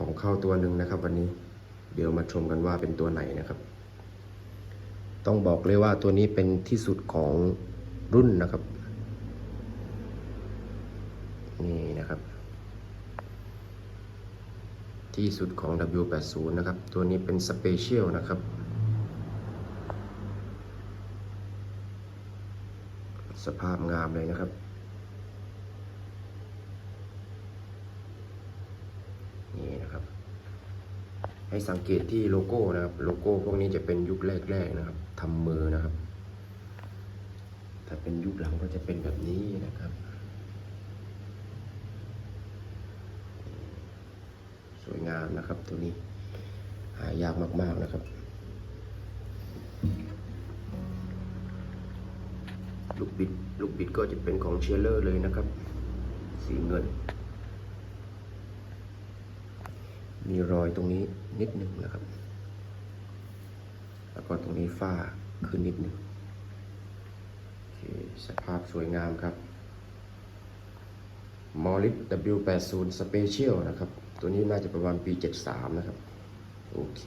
ของเข้าตัวหนึ่งนะครับ วันนี้เดี๋ยวมาชมกันว่าเป็นตัวไหนนะครับ ต้องบอกเลยว่าตัวนี้เป็นที่สุดของรุ่นนะครับ นี่นะครับ ที่สุดของ W80 นะครับ ตัวนี้เป็นสเปเชียลนะครับสภาพงามเลยนะครับ นี่นะครับ ให้สังเกตที่โลโก้นะครับ โลโก้พวกนี้จะเป็นยุคแรกๆนะครับทำมือนะครับ ถ้าเป็นยุคหลังก็จะเป็นแบบนี้นะครับ สวยงามนะครับตัวนี้หายากมาก ๆนะครับ ลูกบิดลูกบิดก็จะเป็นของเชลเลอร์เลยนะครับ สีเงิน มีรอยตรงนี้นิดหนึ่งนะครับ แล้วก็ตรงนี้ฝ้าขึ้นนิดหนึ่งโอเคสภาพสวยงามครับมอลิส W80 Special นะครับ ตัวนี้น่าจะประมาณปี 73 นะครับ โอเค